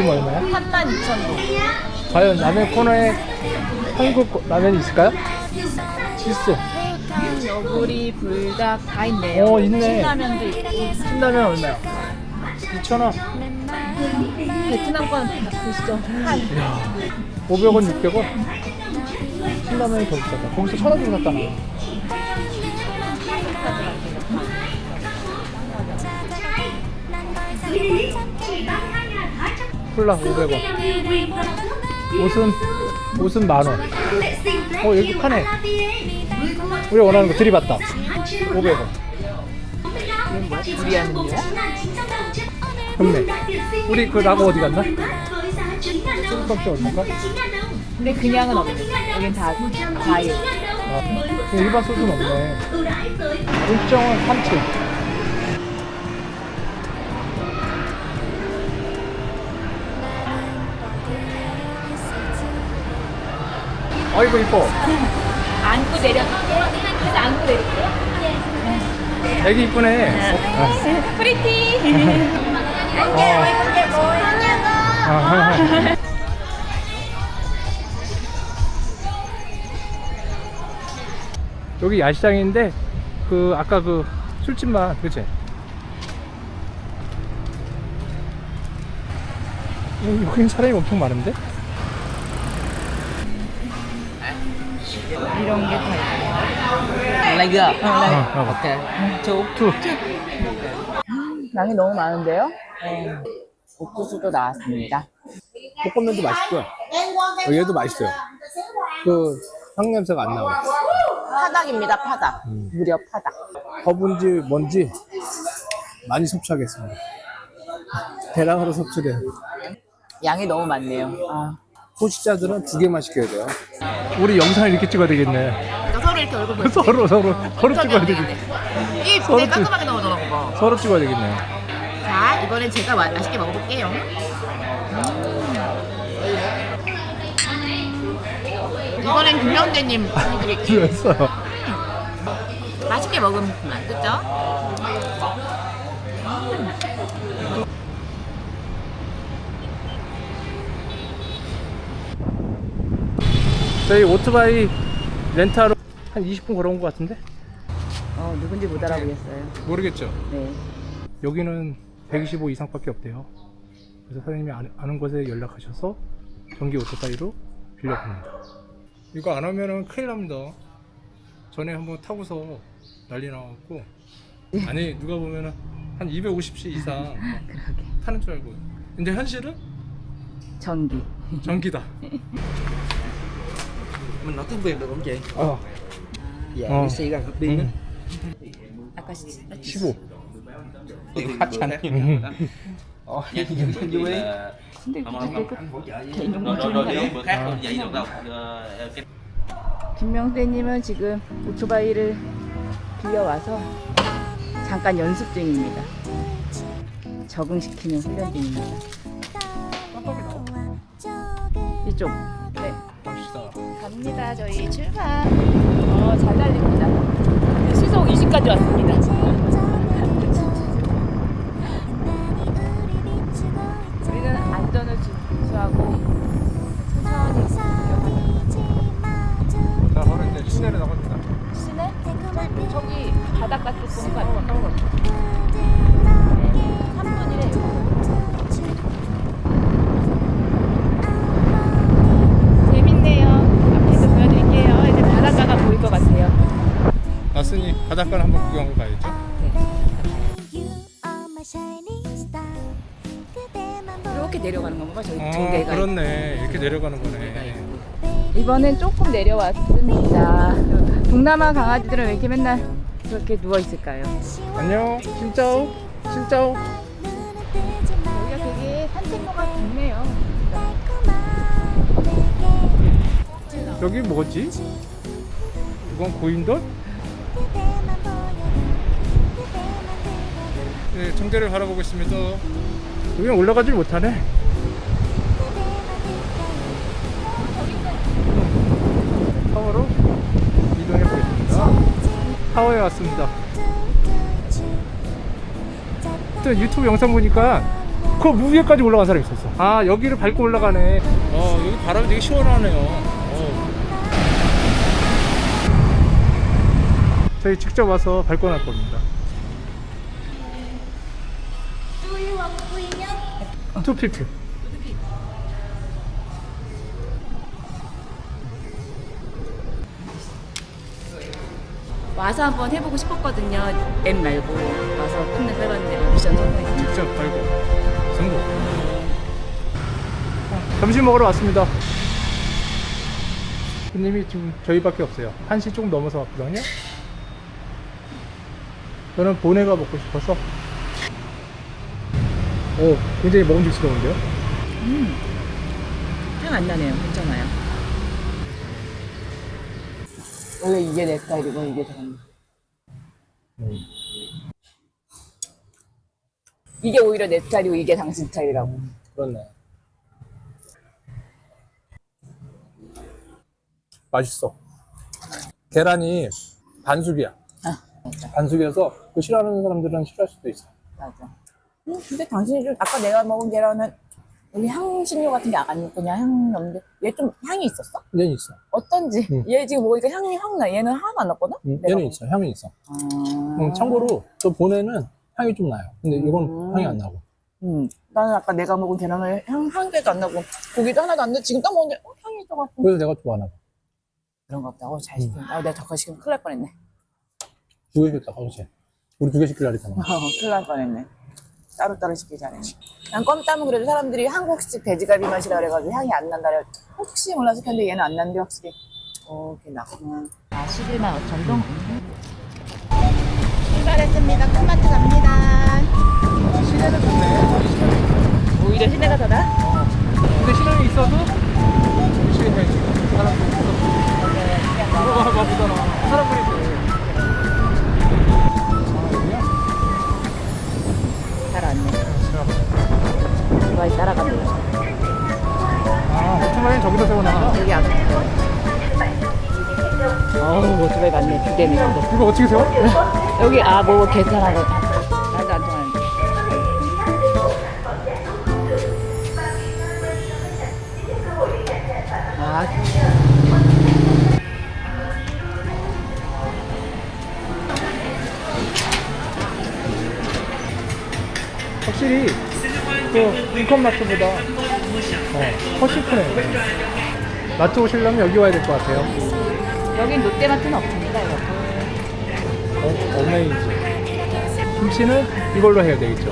지금 얼마야? 32,000원. 과연 라면 코너에 한국 거- 라면이 있을까요? 새우탕, 너구리, 불닭 다 있네요. 어, 있네. 신라면도 있고. 신라면 얼마야? 2,000원. 베트남 거는 다 보시죠. 한 500원, 600원. 신라면이 더 비싸다. 거기서 1,000원 주고 샀잖아. 콜라 500원. 옷은 옷은 만 원. 어 여기 파네. 우리 원하는 거 들이봤다. 500원. 두리안은요? 현매. 우리 그 라고 어디 갔나? 소금값이 얼마인가? 근데 그냥은 없네. 여긴 다 과일. 아, 그 일반 소스는 없네. 일정은 3층. 아이고 이뻐. 안고 내려. 그래서 안고 내릴게요. 애기 이쁘네. 어. 프리티. 아. 여기 야시장인데 그 아까 그 술집만 그치? 여기 여긴 사람이 엄청 많은데? 이런 게 다 있고. Lấy chưa? 어, 어, Ok. Chú. 투. 양이 너무 많은데요? 네. 옥수수도 나왔습니다. 볶음면도 맛있고요. 얘도 맛있어요. 그 향냄새가 안 나고. 파닭입니다, 파닭. 무려 파닭. 허브인지 뭔지 많이 섭취하겠습니다. 대량으로 섭취돼요. 양이 너무 많네요. 아. 소식자들은 두 개만 시켜야 돼요. 우리 영상을 이렇게 찍어야 되겠네. 서로 이렇게 얼굴 보여. 서로 서로 서로 찍어야 되겠네. 이 서로 찍- 깔끔하게 나오더라고. 뭐. 서로 찍어야 되겠네. 자, 이번엔 제가 마- 맛있게 먹어볼게요. 이번엔 김영재님 해드릴게요. 그랬어. 맛있게 먹으면 그죠? 저희 오토바이 렌타로 한 20분 걸어온 것 같은데? 어, 누군지 못 알아보겠어요. 모르겠죠. 네. 여기는 125 이상밖에 없대요. 그래서 사장님이 아는, 아는 곳에 연락하셔서 전기 오토바이로 빌려봅니다. 이거 안 하면은 큰일 납니다. 전에 한번 타고서 난리 나갖고 아니 누가 보면은 한 250c 이상 타는 줄 알고 근데 현실은 전기. 전기다. Mình nói tiếng Việt được không chị? 어, Dạ, Ờ. cái xe gần hợp điên á. 아까 시, 15. Tiểu khách xanh. Ồ, vui. 근데 이게 그 개인용 rồi rồi rồi đi bữa khác không vậy được đâu Ờ, cái 김명태님은 지금 오토바이를 빌려와서 잠깐 연습 중입니다. 적응시키는 훈련 중입니다. 이쪽. 네. 갑니다. 저희 출발. 어, 잘 달립니다. 시속 20까지 왔습니다. 우리는 안전을 준수하고 천천히 자, 바로 이제 시내로 나갑니다. 시내? 저기 바닷가 쪽 보는 거? 3 바닷가를 한번 구경하고 가야죠. 이렇게 내려가는 건가? 어, 등대가. 그렇네. 이렇게 내려가는 거네. 이번엔 조금 내려왔습니다. 동남아 강아지들은 왜 이렇게 맨날 그렇게 누워 있을까요? 안녕. 진짜오. 진짜오. 여기가 되게 산책로가 좋네요. 여기 뭐지? 이건 고인돌? 네, 정대를 바라보고 있습니다. 여기는 올라가질 못하네. 타워로 이동해 보겠습니다. 타워에 왔습니다. 또 유튜브 영상 보니까 그 무위에까지 올라간 사람이 있었어. 아 여기를 밟고 올라가네. 어 여기 바람이 되게 시원하네요. 어. 저희 직접 와서 밟고 날 겁니다. 투 피플. 와서 한번 해보고 싶었거든요. 앱 말고 와서 끝내 해봤는데 미션 성공했습니다. 직접 밟고 성공. 점심 먹으러 왔습니다. 손님이 지금 저희밖에 없어요. 1시 조금 넘어서 왔거든요. 저는 보네가 먹고 싶어서. 오, 굉장히 먹음직스러운데요? 향안 나네요. 괜찮아요. 원래 이게 내 스타일이고 이게 저건. 이게 오히려 내 스타일이고 이게 당신 스타일이라고. 그렇네. 맛있어. 계란이 반숙이야. 아, 맞아. 반숙이어서 그 싫어하는 사람들은 싫어할 수도 있어. 맞아. 음, 근데 당신이 좀 아까 내가 먹은 계란은 여기 향신료 같은 게 안 그냥 향 없는데 얘 좀 향이 있었어? 얘는 있어. 어떤지 응. 얘 지금 먹으니까 향이 확 나. 얘는 하나도 안 났거든? 음, 내가 얘는 먹- 있어. 향이 있어. 아. 음, 참고로 또 보내는 향이 좀 나요. 근데 이건 음. 향이 안 나고. 음, 나는 아까 내가 먹은 계란을 향한 개도 안 나고 고기도 하나도 안 나. 지금 딱 먹는데 어, 향이 있어갖고 그래서 내가 좋아하나 봐. 그런가 보다. 어, 잘 시켰네. 아, 내가 저거 시키면 큰일 날 뻔했네. 두 개 시켰다, 그렇지? 우리 두 개 시키려 그랬잖아. 어, 큰일 날 뻔했네. 따로따로 시키자네. 난 껌땀은 그래도 사람들이 한국식 돼지갈비 맛이라 그래가지고 향이 안 난다. 그래. 혹시 몰라서 켰는데 얘는 안 나는데 확실히. 어, 이렇게 나구나. 아, 11만 5천 동? 출발했습니다. 토마토 갑니다. 시내는 좋네. 오히려 시내가 더 나? 근데 시내에 있어도 사람들이 있어. 들어가 봐보잖아. 어우, 오토바이. 두 대네, 두 대. 이거 어떻게 세워? 여기 아 뭐 계산하고 나도 안 통하는데 아 확실히 그 인컴 마트보다 어, 훨씬 크네. 마트 오시려면 여기 와야 될 것 같아요. 여긴 롯데마트는 없습니다 여러분 어, 어메이즈. 김치는 이걸로 해야 되겠죠.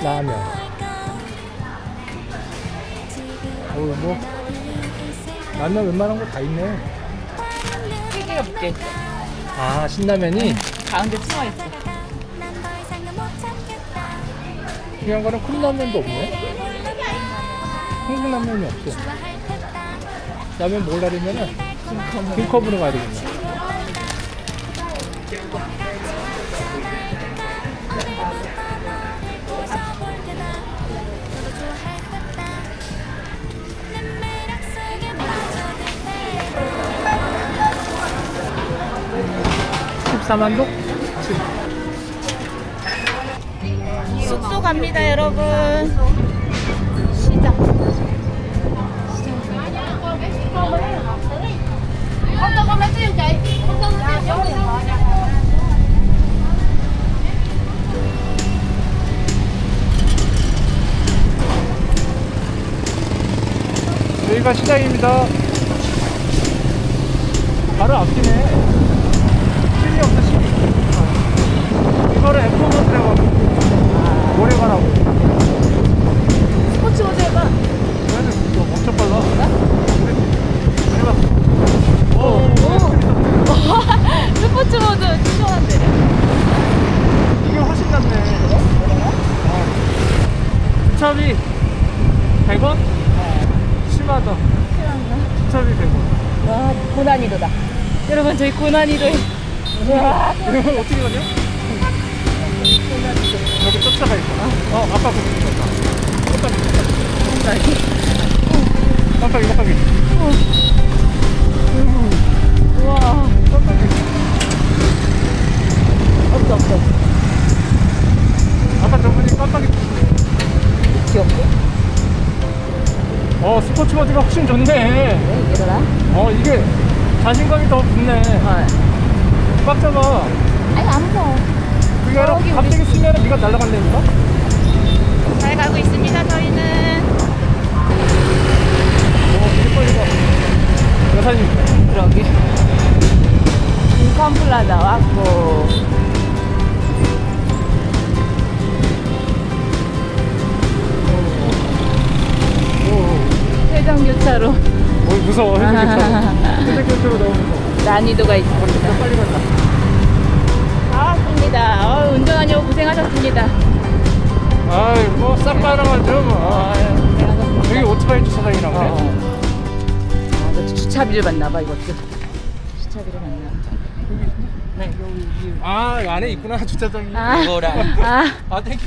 라면. 어, 뭐 라면 웬만한 거 다 있네. 세 개가 묶여 있어 아 신라면이 가운데 숨어 있어 중요한 거는 컵라면도 없네. 한국 라면이 없어. 라면 뭘 하려면은 킹컵으로 가야 되겠네. (14만 동) 숙소 갑니다 여러분 여기가 시장입니다. 바로 앞이네. 실이 없어, 실이. 이거를 에코버스라고 하고. 오래 가라고. 스포츠 해봐 그래도 엄청 빨라. 오, 스포츠 모드 추천한대 이게 훨씬 낫네. 어. 주차비 100원? 심하다. 주차비 100원. 와 고난이도다 여러분 저희 고난이도에 와 이거 어떻게 가냐? 버스가 있어. 어, 아까 거기 있었다. 깜짝이. 깜짝이, 깜짝이. 우와. 자신감이 더 붙네. 어. 꽉 잡아. 아니, 안 무서워. 그게 아니라 저기 우리- 갑자기 쓰면 네가 날아간다니까? 잘 가고 있습니다, 저희는. 어, 되게 빨리 가. 여사님. 그러게. 인컴플라자 왔고. 세정 교차로 어, 무서워. 해 너무 무서워. 난이도가 있습니다. 빨리 간다. 다 왔습니다. 어, 운전하려고 고생하셨습니다. 아이, 뭐, 쌉가능하죠, 뭐. 아유, 고생하셨습니다. 여기 오토바이 주차장이나 그래? 어. 아, 너 주차비를 받나봐, 이것도. 주차비를 받나. 네. 아, 안에 있구나, 주차장이. 아. 아. 아, 땡큐.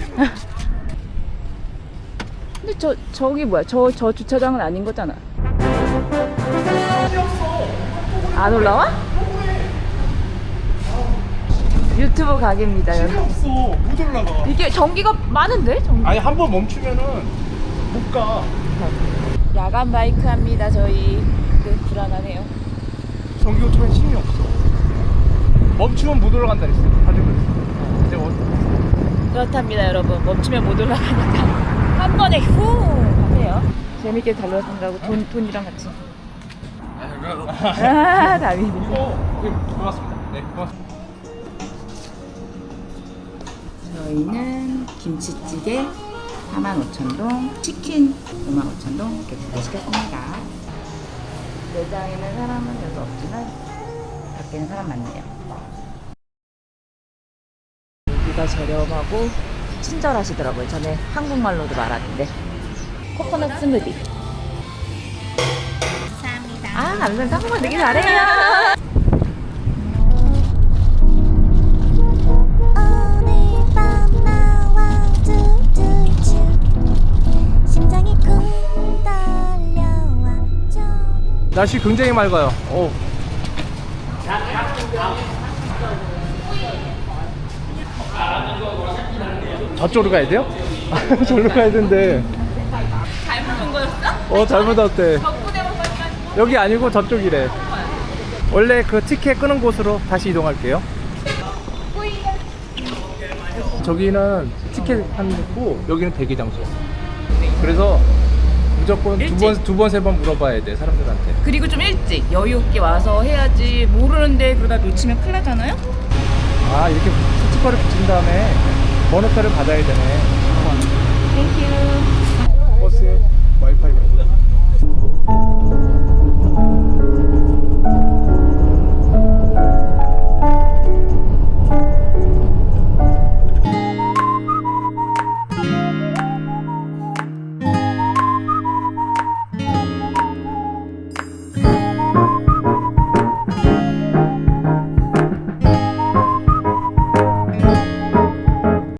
근데 저, 저기 뭐야? 저, 저 주차장은 아닌 거잖아. 안 올라와? 유튜브 가게입니다, 여러분. 없어. 못 올라가. 이게 전기가 많은데? 전기. 아니, 한 번 멈추면은 못 가. 야간 바이크 합니다, 저희. 네, 불안하네요. 전기 오토바이 힘이 없어. 멈추면 못 올라간다 그랬어. 다들 그랬어. 이제 어, 그렇답니다, 여러분. 멈추면 못 올라가니까. 한 번에 후! 하세요. 재밌게 잘 놀았습니다. 돈, 돈이랑 같이. 아, 다행이네. 어, 네, 고맙습니다. 네, 고맙습니다. 저희는 김치찌개 45,000동, 치킨 55,000동 이렇게 두개 시켰습니다. 매장에는 사람은 별로 없지만 밖에는 사람 많네요. 여기가 저렴하고 친절하시더라고요. 전에 한국말로도 말하는데 코코넛 스무디. 감사합니다. 한국말 되게 잘해요. 날씨 굉장히 맑아요. 오. 저쪽으로 가야 돼요? 저기로 가야 되는데. 잘못 본 거였어? 어, 잘못 왔대. 여기 아니고 저쪽이래. 원래 그 티켓 끄는 곳으로 다시 이동할게요. 저기는 티켓 하는 곳고 여기는 대기 장소. 그래서 무조건 두 일찍. 번, 두 번, 세 번 물어봐야 돼, 사람들한테. 그리고 좀 일찍 여유 있게 와서 해야지 모르는데 그러다 놓치면 큰일 나잖아요? 아, 이렇게 스티커를 붙인 다음에 번호표를 받아야 되네. 땡큐